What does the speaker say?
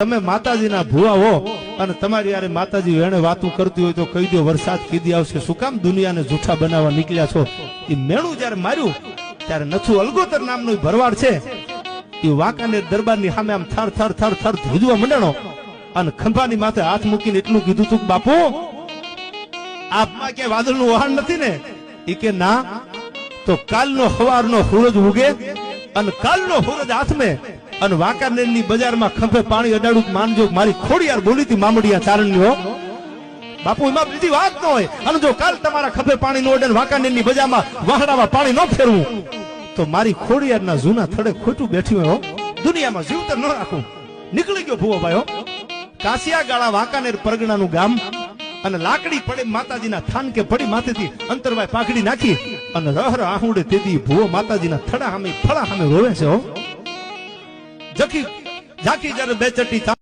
તમે માતાજીના ભુવા હો અને તમારી યારે માતાજી વેણે વાતું કરતી હોય તો કહી દો, વરસાદ કીધી આવશે. શું કામ દુનિયાને જૂઠા બનાવવા નીકળ્યા છો? એ મેણું જયારે માર્યું, ત્યારે નથુ અલગોતર નામનો ભરવાડ છે. એ વાંકાનેર દરબારની સામે આમ થર થર થર થર ધ્રુજવા મંડાણો અને ખંભાની માથે હાથ મૂકીને એટલું કીધું તું કે, બાપુ, આપમાં વાદળ વાદળનું વહાણ નથી ને? એ કે, ના. તો કાલનો સવારનો સૂરજ ઉગે અને કાલનો સૂરજ હાથમે અને વાંકાનેરની બજારમાં ખંભે પાણી અડાડું માનજો મારી ખોડિયાર બોલી હતી મામડિયા ચારણની હો. બાપુ, એમાં બીજી વાત ન હોય. અને જો કાલ તમારા ખભે પાણી નો અડે ને વાંકાનેરની બજારમાં વાહડામાં પાણી ન ફેરવું, તો મારી ખોડિયારના જૂના થડે ખોટું બેઠી હોય હો. દુનિયામાં જીવતર ન રાખું. નીકળી ગયો ભૂવો ભાઈ હો. કાસિયા ગાળા વાંકાનેર પરગણાનું ગામ. અને લાકડી પડે માતાજીના થાન કે પડી માથેથી અંતરવાય પાઘડી નાખી. અને રહર આહુડે તેથી ભૂવો માતાજીના થડા સામે ફળા સામે રોવે છે હો. જખી ઝાંખી જ્યારે બે ચટ્ટી